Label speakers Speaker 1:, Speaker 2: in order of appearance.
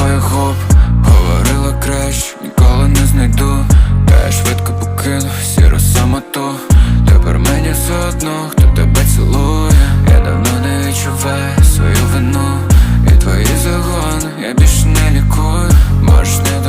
Speaker 1: твоїх хоп, говорила кращ, ніколи не знайду, та я швидко покинув сіру самоту Тепер мені все одно, хто тебе цілує, я давно не відчуваю свою вину. І твої загони я більше не лікую, Можеш не